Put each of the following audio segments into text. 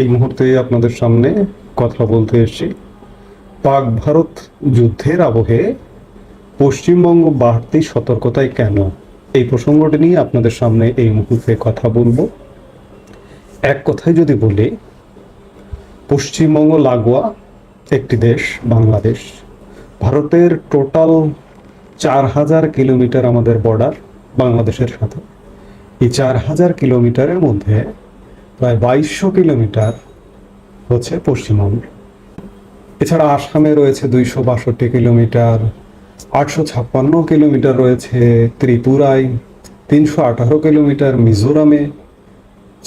এই মুহূর্তে আপনাদের সামনে কথা বলতে এসেছি। পাক ভারত যুদ্ধের আবহে পশ্চিমবঙ্গ বাড়তি সতর্কতায় কেন? এই প্রসঙ্গটি নিয়ে আপনাদের সামনে এই মুহূর্তে কথা বলব। এক কথায় যদি বলি, পশ্চিমবঙ্গ লাগোয়া একটি দেশ, বাংলাদেশ। ভারতের টোটাল চার হাজার কিলোমিটার আমাদের বর্ডার বাংলাদেশের সাথে। এই চার হাজার কিলোমিটারের মধ্যে প্রায় বাইশশো কিলোমিটার হচ্ছে পশ্চিমবঙ্গ। এছাড়া আসামে রয়েছে দুইশো বাষট্টি কিলোমিটার, আটশো ছাপ্পান্ন কিলোমিটার রয়েছে ত্রিপুরায়, তিনশো আঠারো কিলোমিটার মিজোরামে,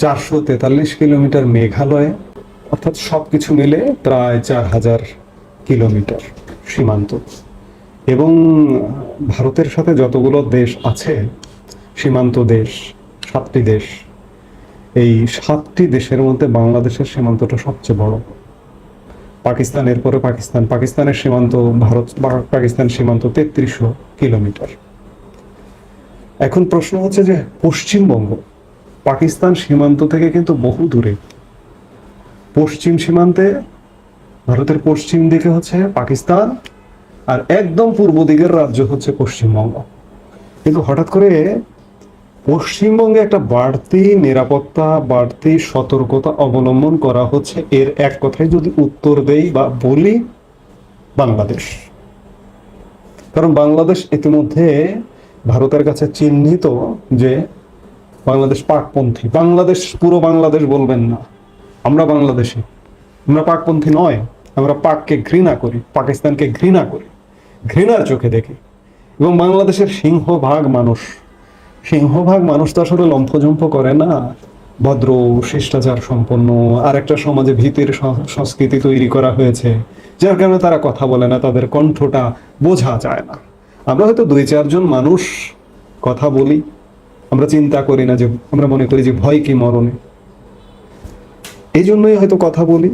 চারশো তেতাল্লিশ কিলোমিটার মেঘালয়ে, অর্থাৎ সব কিছু মিলে প্রায় চার হাজার কিলোমিটার সীমান্ত। এবং ভারতের সাথে যতগুলো দেশ আছে, সীমান্ত দেশ, সাতটি দেশ এই সাতটি দেশের মধ্যে বাংলাদেশের সীমান্তটা সবচেয়ে বড়। পাকিস্তান, এরপরে পাকিস্তান। পাকিস্তানের সীমান্ত ভারত, পাকিস্তান সীমান্ত তেত্রিশশো কিলোমিটার। এখন প্রশ্ন হচ্ছে যে, পশ্চিমবঙ্গ, পাকিস্তান সীমান্ত থেকে কিন্তু বহু দূরে। পশ্চিম সীমান্তে ভারতের পশ্চিম দিকে হচ্ছে পাকিস্তান আর একদম পূর্ব দিকের রাজ্য হচ্ছে পশ্চিমবঙ্গ। কিন্তু হঠাৎ করে পশ্চিমবঙ্গে একটা বাড়তি নিরাপত্তা, বাড়তি সতর্কতা অবলম্বন করা হচ্ছে। এর এক কথায় যদি উত্তর দেই বা বলি, বাংলাদেশ। কারণ বাংলাদেশ ইতিমধ্যে ভারতের কাছে চিহ্নিত যে বাংলাদেশ পাকপন্থী। বাংলাদেশ, পুরো বাংলাদেশ বলবেন না। আমরা বাংলাদেশি। আমরা পাকপন্থী নয়। আমরা পাককে ঘৃণা করি, পাকিস্তানকে ঘৃণা করি। ঘৃণার চোখে দেখি। এবং বাংলাদেশের সিংহভাগ মানুষ। সিংহভাগ মানুষ তো আসলে লম্ফজম্ফ করে না। ভদ্র, শিষ্টাচার সম্পন্ন আর একটা সমাজে ভীতির সংস্কৃতি তৈরি করা হয়েছে, যার কারণে তারা কথা বলে না, তাদের কণ্ঠটা বোঝা যায় না। আমরা হয়তো দুই চারজন মানুষ কথা বলি, আমরা চিন্তা করি না যে, আমরা মনে করি যে ভয় কি মরণে। এই জন্যই হয়তো কথা বলি,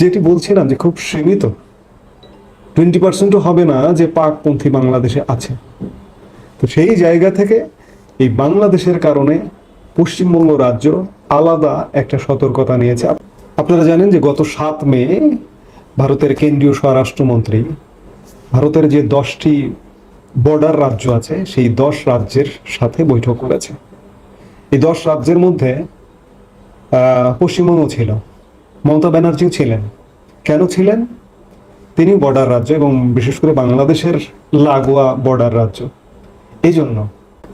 যেটি বলছিলাম যে খুব সীমিত। টোয়েন্টি পার্সেন্টও হবে না যে পাকপন্থী বাংলাদেশে আছে। তো সেই জায়গা থেকে এই বাংলাদেশের কারণে পশ্চিমবঙ্গ রাজ্য আলাদা একটা সতর্কতা নিয়েছে। আপনারা জানেন যে গত সাত মে ভারতের কেন্দ্রীয় স্বরাষ্ট্রমন্ত্রী, ভারতের যে দশটি বর্ডার রাজ্য আছে, সেই দশ রাজ্যের সাথে বৈঠক করেছে। এই দশ রাজ্যের মধ্যে পশ্চিমবঙ্গ ছিল, মমতা ব্যানার্জিও ছিলেন। কেন ছিলেন? তিনি বর্ডার রাজ্য এবং বিশেষ করে বাংলাদেশের লাগোয়া বর্ডার রাজ্য। এই জন্য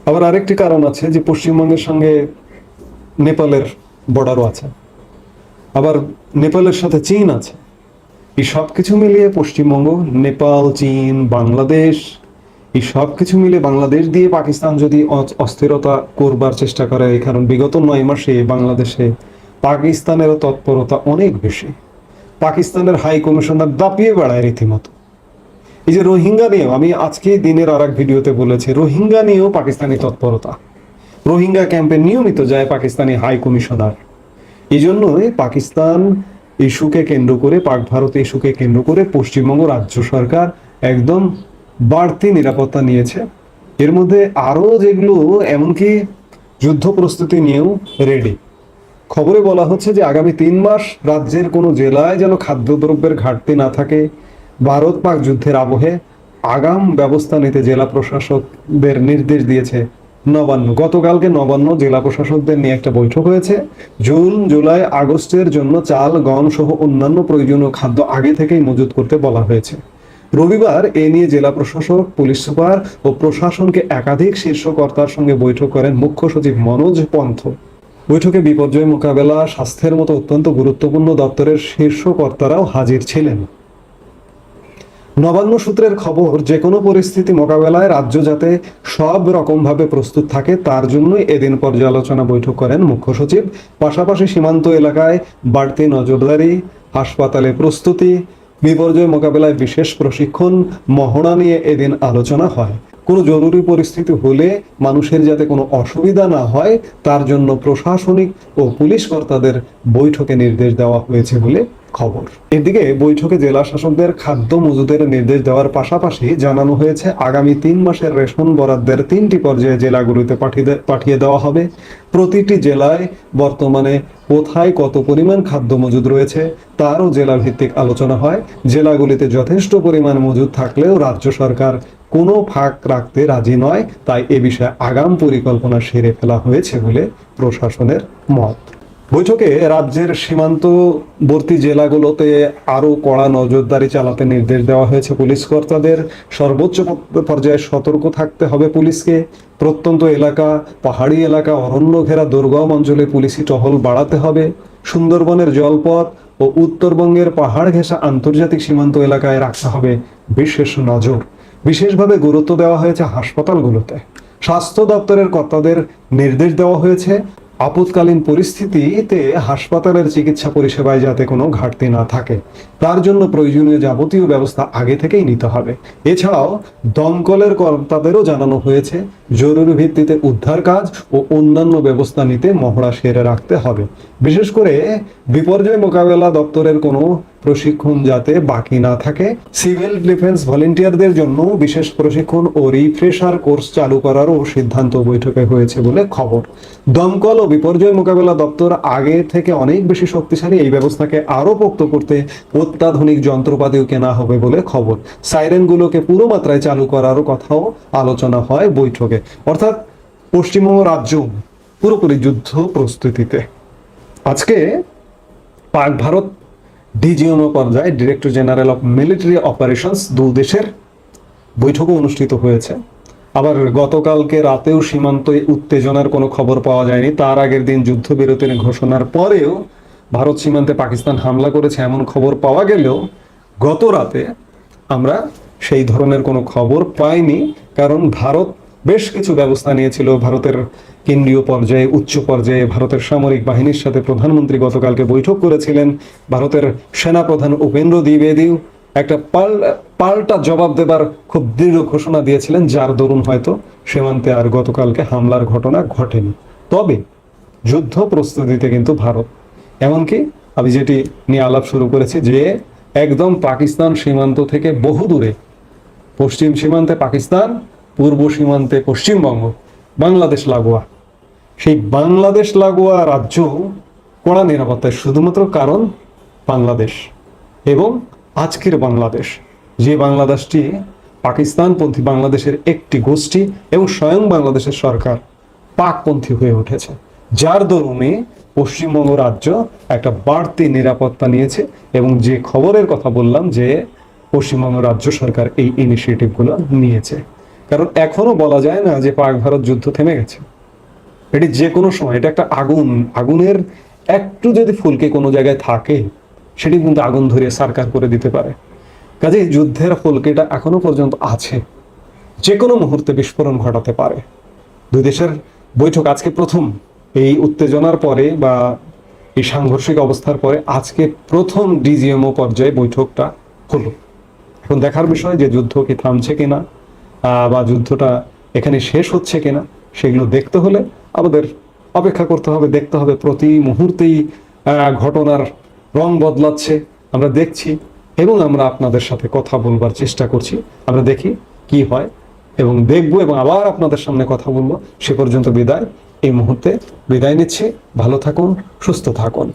আবার আরেকটি কারণ আছে যে পশ্চিমবঙ্গের সঙ্গে নেপালের বর্ডারও আছে। আবার নেপালের সাথে চীন আছে। এই সব কিছু মিলিয়ে পশ্চিমবঙ্গ, নেপাল, চীন, বাংলাদেশ, এই সব কিছু মিলে বাংলাদেশ দিয়ে পাকিস্তান যদি অস্থিরতা করবার চেষ্টা করে কারণ বিগত নয় মাসে বাংলাদেশে পাকিস্তানেরও তৎপরতা অনেক বেশি। পাকিস্তানের হাই কমিশনার দাপিয়ে বেড়ায় রীতিমতো। এই যে রোহিঙ্গা নিয়েও আমি আজকে দিনের আর এক ভিডিওতে বলেছি, রোহিঙ্গা নিয়েও পাকিস্তানি তৎপরতা। রোহিঙ্গা ক্যাম্পে নিয়মিত যায় পাকিস্তানি হাই কমিশনার। এই জন্যই পাকিস্তান ইস্যুকে কেন্দ্র করে, পাক ভারত ইস্যুকে কেন্দ্র করে পশ্চিমবঙ্গ রাজ্য সরকার একদম বাড়তি নিরাপত্তা নিয়েছে। এর মধ্যে আরও যেগুলো, এমনকি যুদ্ধ প্রস্তুতি নিয়েও রেডি খবরে বলা হচ্ছে যে আগামী তিন মাস রাজ্যের কোনো জেলায় যেন খাদ্যদ্রব্যের ঘাটতি না থাকে ভারত পাক যুদ্ধের আবহে আগাম ব্যবস্থা নিতে জেলা প্রশাসকদের নির্দেশ দিয়েছে নবান্ন। গতকালকে নবান্ন জেলা প্রশাসকদের নিয়ে একটা বৈঠক হয়েছে। জুন, জুলাই, আগস্টের জন্য চাল, গম সহ অন্যান্য প্রয়োজনীয় খাদ্য আগে থেকেই মজুত করতে বলা হয়েছে। রবিবার এ নিয়ে জেলা প্রশাসক, পুলিশ সুপার ও প্রশাসনকে একাধিক শীর্ষ কর্তার সঙ্গে বৈঠক করেন মুখ্য সচিব মনোজ পন্থ। বৈঠকে বিপর্যয় মোকাবেলা, স্বাস্থ্যের মতো অত্যন্ত গুরুত্বপূর্ণ দপ্তরের শীর্ষ কর্তারাও হাজির ছিলেন। নবান্ন সূত্রের খবর যে কোনো পরিস্থিতি মোকাবেলায় রাজ্য যাতে সব রকমভাবে প্রস্তুত থাকে, তার জন্যই এদিন পর্যালোচনা বৈঠক করেন মুখ্য সচিব। পাশাপাশি সীমান্ত এলাকায় বাড়তি নজরদারি, হাসপাতালে প্রস্তুতি, বিপর্যয় মোকাবেলায় বিশেষ প্রশিক্ষণ, মহড়া নিয়ে এদিন আলোচনা হয়। কোনো জরুরি পরিস্থিতি হলে মানুষের যাতে কোনো অসুবিধা না হয়, তার জন্য প্রশাসনিক ও পুলিশ কর্তাদের বৈঠকে নির্দেশ দেওয়া হয়েছে বলে খবর। এদিকে বৈঠকে জেলা শাসকদের খাদ্য মজুদের নির্দেশ দেওয়ার পাশাপাশি জানানো হয়েছে, আগামী তিন মাসের রেশন বরাদ্দের তিনটি পর্যায়ে জেলাগুলিতে পাঠিয়ে পাঠিয়ে দেওয়া হবে। প্রতিটি জেলায় বর্তমানে কোথায় কত পরিমাণ খাদ্য মজুদ রয়েছে তারও জেলা ভিত্তিক আলোচনা হয়। জেলাগুলিতে যথেষ্ট পরিমাণ মজুদ থাকলেও রাজ্য সরকার কোনো ফাঁক রাখতে রাজি নয়। তাই এ বিষয়ে আগাম পরিকল্পনা সেরে ফেলা হয়েছে বলে প্রশাসনের মত। বৈঠকে রাজ্যের সীমান্তবর্তী জেলাগুলোতে আরও কড়া নজরদারি চালাতে নির্দেশ দেওয়া হয়েছে। পুলিশ কর্তাদের সর্বোচ্চ পর্যায়ে সতর্ক থাকতে হবে পুলিশকে। প্রত্যন্ত এলাকা, পাহাড়ি এলাকা অরণ্য ঘেরা দুর্গম অঞ্চলে পুলিশি টহল বাড়াতে হবে। সুন্দরবনের জলপথ ও উত্তরবঙ্গের পাহাড় ঘেঁষা আন্তর্জাতিক সীমান্ত এলাকায় রাখতে হবে বিশেষ নজর। বিশেষভাবে গুরুত্ব দেওয়া হয়েছে হাসপাতালগুলোতে। স্বাস্থ্য দপ্তরের কর্তাদের নির্দেশ দেওয়া হয়েছে আপৎকালীন পরিস্থিতিতে হাসপাতালের চিকিৎসা পরিষেবায় যাতে কোনো ঘাটতি না থাকে। তার জন্য প্রয়োজনীয় যাবতীয় ব্যবস্থা আগে থেকেই নিতে হবে। এছাড়াও দমকলের কর্তাদেরও জানানো হয়েছে, জরুরি ভিত্তিতে উদ্ধার কাজ ও অন্যান্য ব্যবস্থা নিতে মহড়া সেরে রাখতে হবে। বিশেষ করে বিপর্যয় মোকাবেলা দপ্তরের কোনো প্রশিক্ষণ যাতে বাকি না থাকে। সিভিল ডিফেন্স ভলেন্টিয়ারদের জন্য বিশেষ প্রশিক্ষণ ও রিফ্রেশার কোর্স চালু করারও সিদ্ধান্ত বৈঠকে হয়েছে বলে খবর। দমকল ও বিপর্যয় মোকাবেলা দপ্তর আগে থেকে অনেক বেশি শক্তিশালী এই ব্যবস্থাকে আরও পোক্ত করতে অত্যাধুনিক যন্ত্রপাতিও কেনা হবে বলে খবর। সাইরেনগুলোকে পুরো মাত্রায় চালু করারও কথাও আলোচনা হয় বৈঠকে। অর্থাৎ পশ্চিমবঙ্গ রাজ্য পুরোপুরি যুদ্ধ প্রস্তুতিতে। আজকে পাক ভারত ডিজিএমও পর্যায়ে director general of military operations দু দেশের বৈঠকও অনুষ্ঠিত হয়েছে। আবার গতকালকে রাতেও সীমান্তে উত্তেজনার কোনো খবর পাওয়া যায়নি। তার আগের দিন যুদ্ধবিরতির ঘোষণার পরেও ভারত সীমান্তে পাকিস্তান হামলা করেছে এমন খবর পাওয়া গেলেও গত রাতে আমরা সেই ধরনের কোনো খবর পাইনি। কারণ ভারত বেশ কিছু ব্যবস্থা নিয়েছিল ভারতের কেন্দ্রীয় পর্যায়ে, উচ্চ পর্যায়ে ভারতের সামরিক বাহিনীর সাথে প্রধানমন্ত্রী গতকালকে বৈঠক করেছিলেন। ভারতের সেনাপ্রধান উপেন্দ্র দ্বিবেদীও একটা পাল, পাল্টা জবাব দেবার খুব দৃঢ় ঘোষণা দিয়েছিলেন, যার দরুন হয়তো সীমান্তে আর গতকালকে হামলার ঘটনা ঘটেনি। তবে যুদ্ধ প্রস্তুতিতে কিন্তু ভারত, এমনকি আমি যেটি নিয়ে আলাপ শুরু করেছি যে একদম পাকিস্তান সীমান্ত থেকে বহু দূরে, পশ্চিম সীমান্তে পাকিস্তান, পূর্ব সীমান্তে পশ্চিমবঙ্গ, বাংলাদেশ, লাগোয়া সেই বাংলাদেশ লাগোয়া রাজ্য কড়া নিরাপত্তায় শুধুমাত্র কারণ বাংলাদেশ এবং আজকের বাংলাদেশ। যে বাংলাদেশটি পাকিস্তানপন্থী বাংলাদেশের একটি গোষ্ঠী এবং স্বয়ং বাংলাদেশের সরকার পাকপন্থী হয়ে উঠেছে। যার দরুনে পশ্চিমবঙ্গ রাজ্য একটা বাড়তি নিরাপত্তা নিয়েছে এবং যে খবরের কথা বললাম যে পশ্চিমবঙ্গ রাজ্য সরকার এই ইনিশিয়েটিভগুলো নিয়েছে। কারণ এখনও বলা যায় না যে পাক ভারত যুদ্ধ থেমে গেছে। এটি যে কোনো সময়, এটা একটা আগুন। আগুনের একটু যদি ফুলকে কোনো জায়গায় থাকে, সেটি কিন্তু আগুন ধরিয়ে সারকার করে দিতে পারে। কাজে যুদ্ধের ফুলকেটা এখনও পর্যন্ত আছে। যে কোনো মুহূর্তে বিস্ফোরণ ঘটাতে পারে। দুই দেশের বৈঠক আজকে প্রথম। এই উত্তেজনার পরে বা এই সাংঘর্ষিক অবস্থার পরে আজকে প্রথম ডিজিএমও পর্যায়ে বৈঠকটা হলো। এখন দেখার বিষয় যে যুদ্ধ কি থামছে কিনা বা যুদ্ধটা এখানে শেষ হচ্ছে কিনা, সেগুলো দেখতে হলে আমাদের অপেক্ষা করতে হবে, দেখতে হবে। প্রতি মুহূর্তেই ঘটনার রং বদলাচ্ছে। আমরা দেখছি এবং আমরা আপনাদের সাথে কথা বলবার চেষ্টা করছি। আমরা দেখি কি হয় এবং দেখব এবং আবার আপনাদের সামনে কথা বলব। সে পর্যন্ত বিদায়। এই মুহূর্তে বিদায় নিচ্ছে। ভালো থাকুন, সুস্থ থাকুন।